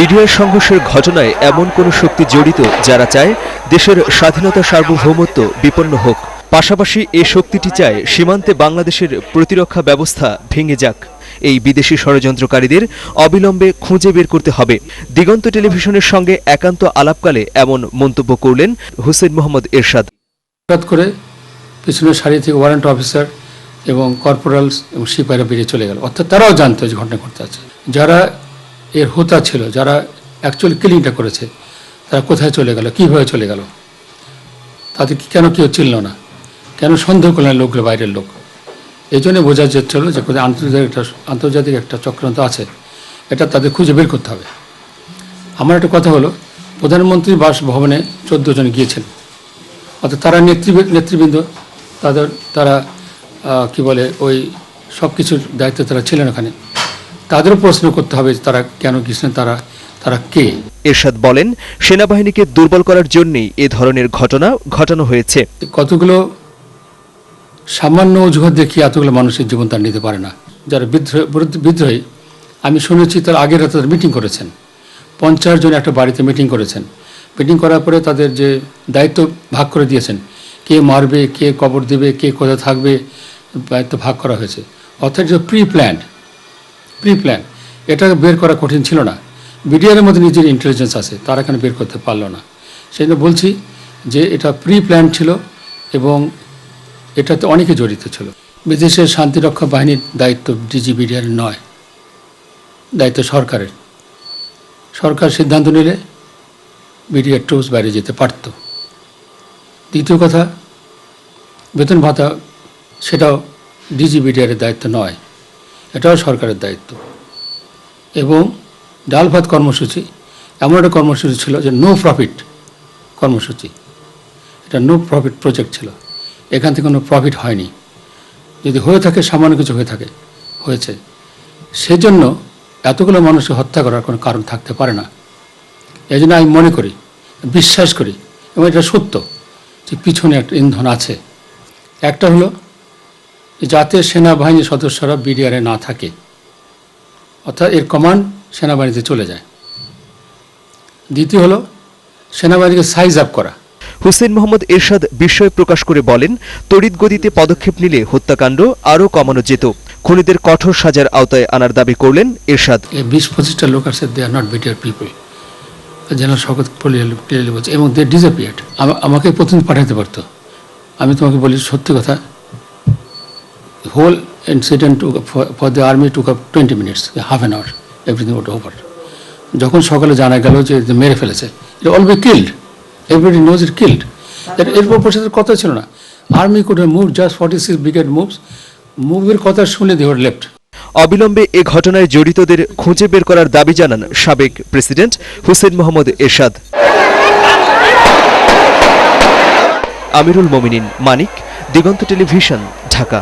BDR সংঘর্ষের ঘটনায় এমন কোনো শক্তি জড়িত যারা চায়, দেশের স্বাধীনতা সার্বভৌমত্ব বিপন্ন হোক। পাশাপাশি এ শক্তিটি চায় সীমান্তে বাংলাদেশের প্রতিরক্ষা ব্যবস্থা ভেঙে যাক। এই বিদেশি ষড়যন্ত্রকারীদের অবিলম্বে খুঁজে বের করতে হবে। দিগন্ত টেলিভিশনের সঙ্গে একান্ত আলাপকালে এমন মন্তব্য করলেন হুসেন মোহাম্মদ এরশাদ। করে পিছনের সারি থেকে ওয়ারেন্ট অফিসার এবং কর্পোরালস এবং সিপাহীরা বেরিয়ে চলে গেল। অর্থাৎ তারাও জানতো যে ঘটনা ঘটতে আছে যারা এর হোতা ছিল, যারা অ্যাকচুয়ালি কিলিংটা করেছে, তারা কোথায় চলে গেল, কীভাবে চলে গেল? তাদের কেন কেউ চিনল না? কেন সন্দেহ করলেন লোকগুলো বাইরের লোক? এই জন্য বোঝা যাচ্ছিল যে কোথায় আন্তর্জাতিক একটা আন্তর্জাতিক একটা চক্রান্ত আছে, এটা তাদের খুঁজে বের করতে হবে। আমার একটা কথা হলো, প্রধানমন্ত্রী বাসভবনে চোদ্দ জন গিয়েছেন। অর্থাৎ তারা নেতৃবৃন্দ নেতৃবৃন্দ, তাদের, তারা কি বলে, ওই সব কিছুর দায়িত্বে তারা ছিলেন ওখানে। তাদেরও প্রশ্ন করতে হবে তারা কেন গিয়েছিলেন তারা তারা কে? এরশাদ বলেন সেনাবাহিনীকে দুর্বল করার জন্যই এ ধরনের ঘটনা ঘটানো হয়েছে। কতগুলো সামান্য অজুহাত দেখিয়ে এতগুলো মানুষের জীবন তার নিতে পারে না। যারা বিদ্রোহ বিদ্রোহী আমি শুনেছি তার আগের রাতে তারা মিটিং করেছেন। পঞ্চাশ জন একটা বাড়িতে মিটিং করেছেন। মিটিং করার পরে তাদের যে দায়িত্ব ভাগ করে দিয়েছেন কে মারবে কে কবর দেবে কে কোথায় থাকবে দায়িত্ব ভাগ করা হয়েছে। অর্থাৎ প্রি প্ল্যান্ড প্রি প্ল্যান এটা বের করা কঠিন ছিল না। বিডিআরের মধ্যে নিজের ইন্টেলিজেন্স আছে, তারা এখানে বের করতে পারল না। সেই জন্য বলছি যে এটা প্রি প্ল্যান ছিল এবং এটাতে অনেকে জড়িত ছিল। বিদেশের শান্তিরক্ষা বাহিনীর দায়িত্ব ডিজি বিডিআরের নয়, দায়িত্ব সরকারের। সরকার সিদ্ধান্ত নিলে বিডিআর ট্রুপস বাইরে যেতে পারত। দ্বিতীয় কথা, বেতন ভাতা, সেটাও ডিজি বিডিআরের দায়িত্ব নয়। এটাও সরকারের দায়িত্ব। এবং ডাল ভাত কর্মসূচি, এমন একটা কর্মসূচি ছিল যে নো প্রফিট কর্মসূচি। এটা নো প্রফিট প্রজেক্ট ছিল। এখান থেকে কোনো প্রফিট হয়নি। যদি হয়ে থাকে, সামান্য কিছু হয়ে থাকে, হয়েছে। সেজন্য এতগুলো মানুষকে হত্যা করার কোনো কারণ থাকতে পারে না। এই জন্য আমি মনে করি, বিশ্বাস করি, এবং এটা সত্য যে পিছনে একটা ইন্ধন আছে। একটা হলো যাতে সেনাবাহিনীর সদস্যরা বিডিআরে না থাকে অর্থাৎ এর কমান্ড সেনাবাহিনীতে চলে যায়। দ্বিতীয় হলো সেনাবাহিনীকে সাইজ আপ করা। হুসেন মোহাম্মদ এরশাদ বিস্ময় প্রকাশ করে বলেন তড়িৎ গতিতে পদক্ষেপ নিলে হত্যাকাণ্ড আরও কমানো যেত। খুনিদের কঠোর সাজার আওতায় আনার দাবি করলেন এরশাদ। বিশ পঁচিশটা লোক আছে they are not BDR people general শকত বলছে এবং দে ডিসঅ্যাপিয়ার্ড আমাকে প্রথম পাঠাতে পারতো। আমি তোমাকে বলি সত্যি কথা whole incident for the army took up twenty minutes half an hour everything out over যখন সকালে জানা গেল যে মেরে ফেলেছে it all be killed everybody knows it killed এরপর পরিষদের কথা ছিল না। Army could move just forty six brigade moves মুভের কথা শুনে দি ওর লেফট অবিলম্বে এ ঘটনায় জড়িতদের খুঁজে বের করার দাবি জানান সাবেক প্রেসিডেন্ট হুসেন মোহাম্মদ এরশাদ। আমিরুল মোমিনিন মানিক দিগন্ত টেলিভিশন ঢাকা।